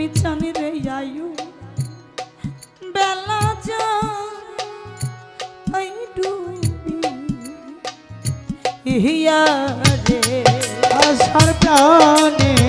Mission রে আয়ু। বেলা যা ইহিয়া রে আশার প্রাণে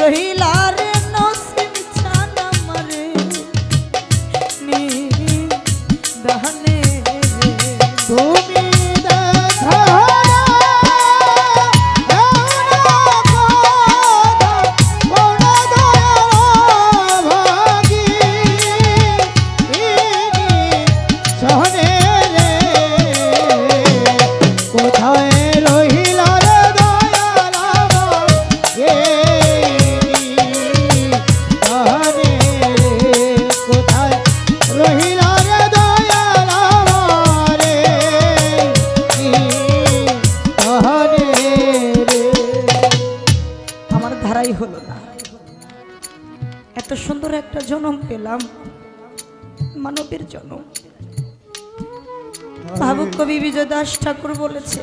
रही लार জন্ম পেলাম। মানবের জন্ম। ভাবুক কবি বিজয় দাস ঠাকুর বলেছে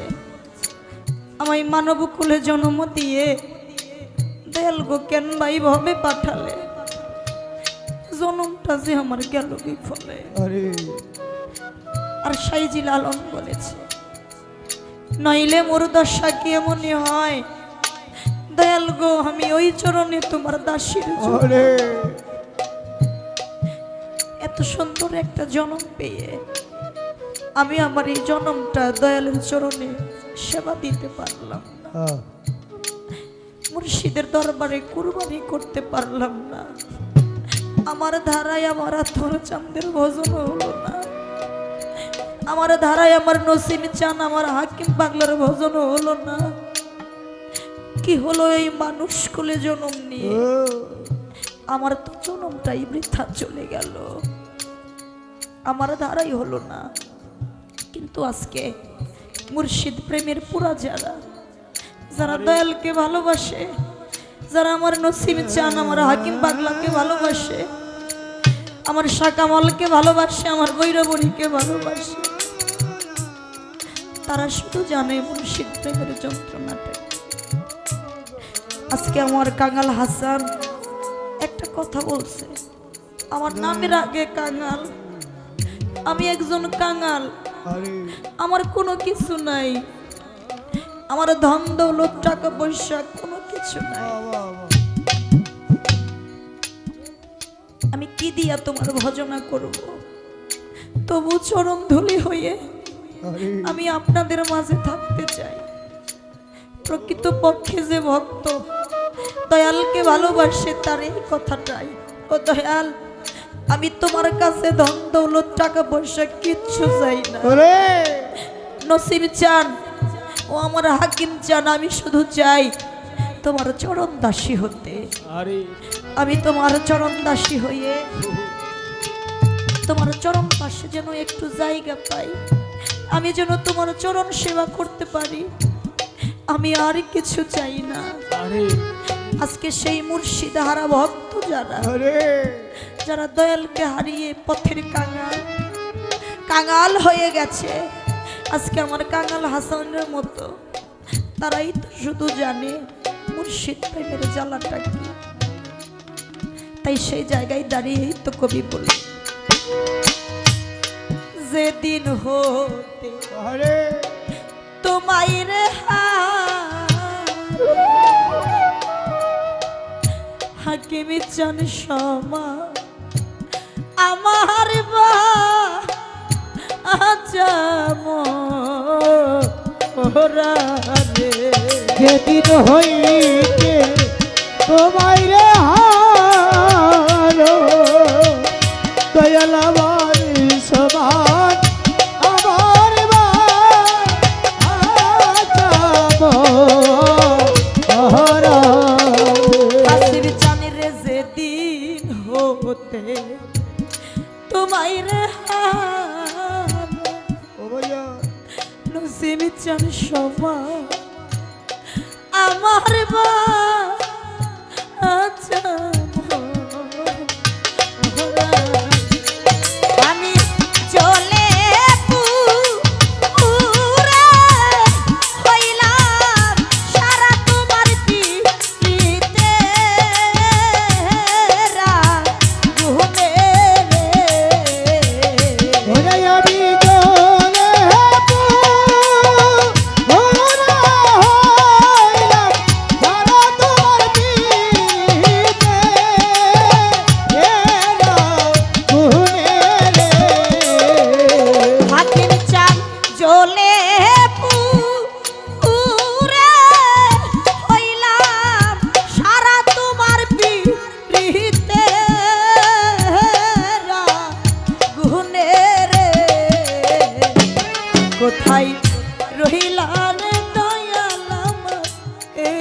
আমায় মানব কুলে জন্ম দিয়ে দয়াল গো কেন ভাই ভাবে পাঠালে। জনমটা যে আমার গেল বিফলে আর। সাইজি লালন বলেছে নইলে মোর দশা কি এমনই হয়? দয়াল গো আমি ওই চরণে তোমার দাসীর এত সুন্দর একটা জন্ম পেয়ে আমি আমার এই জন্মটা দয়ালের চরণে সেবা দিতে পারলাম। মুর্শিদের দরবারে কুরবানি করতে পারলাম না। আমার ধারায় আমার আত্মর চান্দের ভোজন হলো না। আমার ধারায় আমার নসিম চান আমার হাকিম পাগলার ভোজন হলো না। কি হলো এই মানুষ কুলে জন্ম নিয়ে? আমার তো জন্মটাই বৃথা চলে গেল। আমার দ্বারাই হলো না। কিন্তু আজকে মুর্শিদ প্রেমের পুরা যারা যারা দয়ালকে ভালোবাসে, যারা আমার নসিম চান, আমার হাকিম পাগলাকে ভালোবাসে, আমার শাকামলকে ভালোবাসে, আমার বৈরবণীকে ভালোবাসে, তারা শুধু জানে মুর্শিদ প্রেমের যন্ত্রণাটা। আজকে আমার কাঙাল হাসান একটা কথা বলছে, আমার নামের আগে কাঙাল। আমি একজন কাঙাল। আমার কোনো কিছু নাই। আমার ধন দৌলত টাকা পয়সা কোনো কিছু নাই। আমি কি দিয়া তোমার ভজনা করব? তবু চরণ ধুলি হয়ে আমি আপনাদের মাঝে থাকতে চাই। প্রকৃত পক্ষে যে ভক্ত দয়ালকে ভালোবাসে তার এই কথাটাই। ও দয়াল আমি তোমার কাছে ধন দৌলত টাকা পয়সা কিচ্ছু চাই না। নসিব চান ও আমার হাকিম চান আমি শুধু চাই তোমার চরণ দাসী হতে। আরে! আমি তোমার চরণ দাসী হয়ে তোমার চরণ পাশে যেন একটু জায়গা পাই। আমি যেন তোমার চরণ সেবা করতে পারি। আমি আর কিছু চাই না। আরে! আজকে সেই মুর্শিদ হারা ভক্ত যারা যারা দয়ালকে হারিয়ে পথের কাঙাল কাঙাল হয়ে গেছে। আজকে আমার কাঙাল হাসানের মতো। তারাই তো শুধু জানে মুর্শিদ প্রেমের জ্বালাটা কি। তাই সেই জায়গায় দাঁড়িয়েই তো কবি বলে। যেদিন হতে তোমায় রে হাকিমি চান সমা আমার বা আচ্ছা রে তোমায় রে নসিম চান সমা আমার বা আচ্ছা কোথায় রহিলা রে দয়ালাম? এ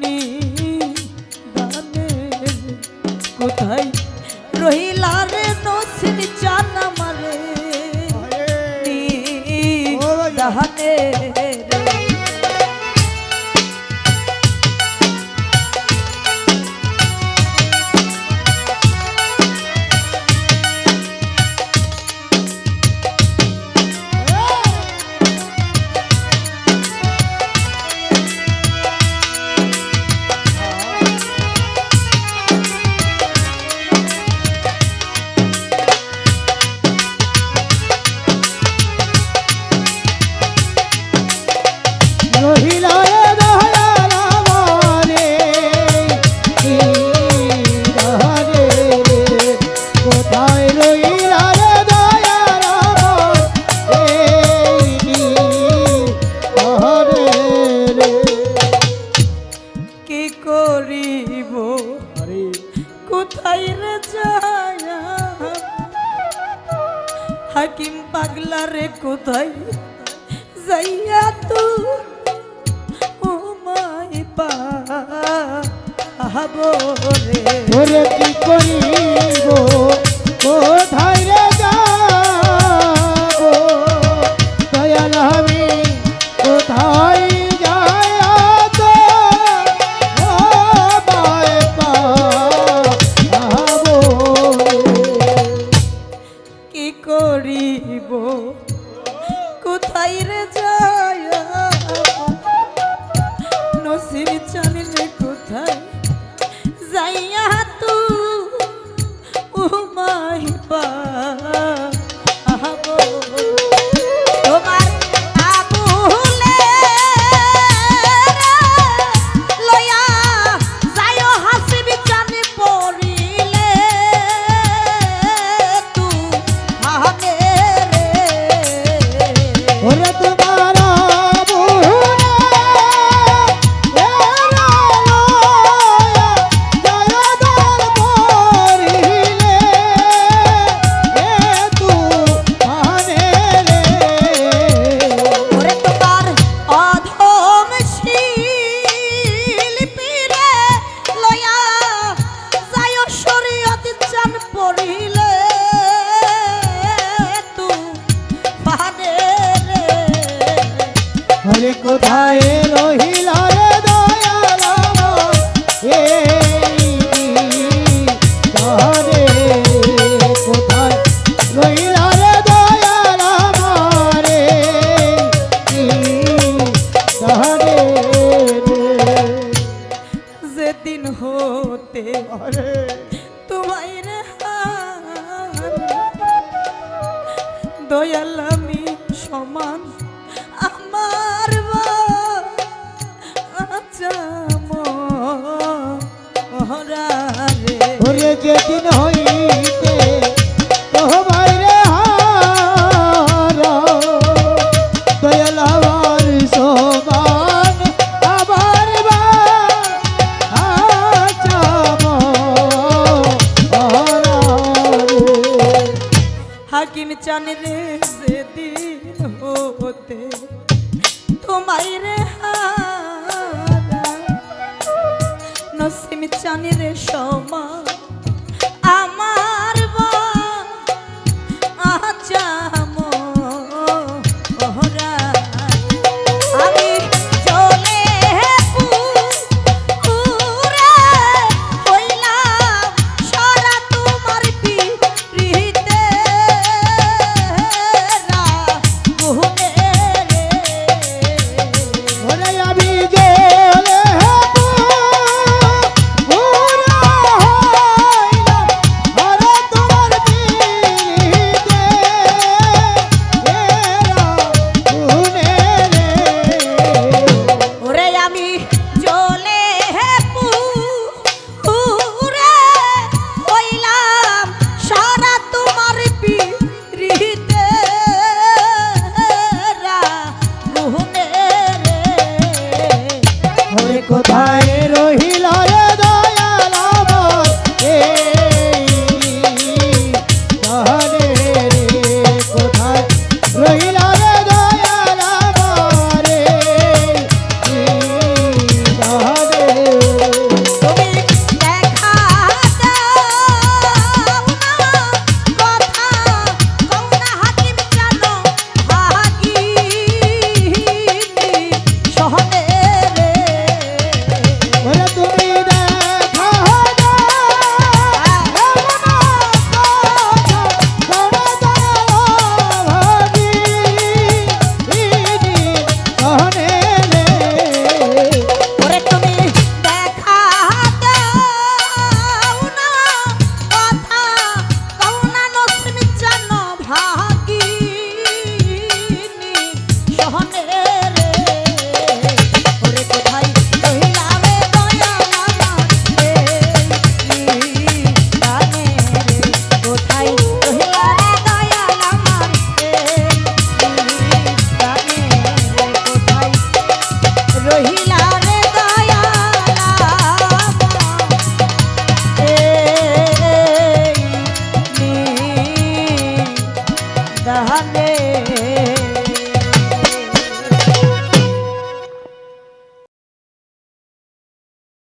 নিদানে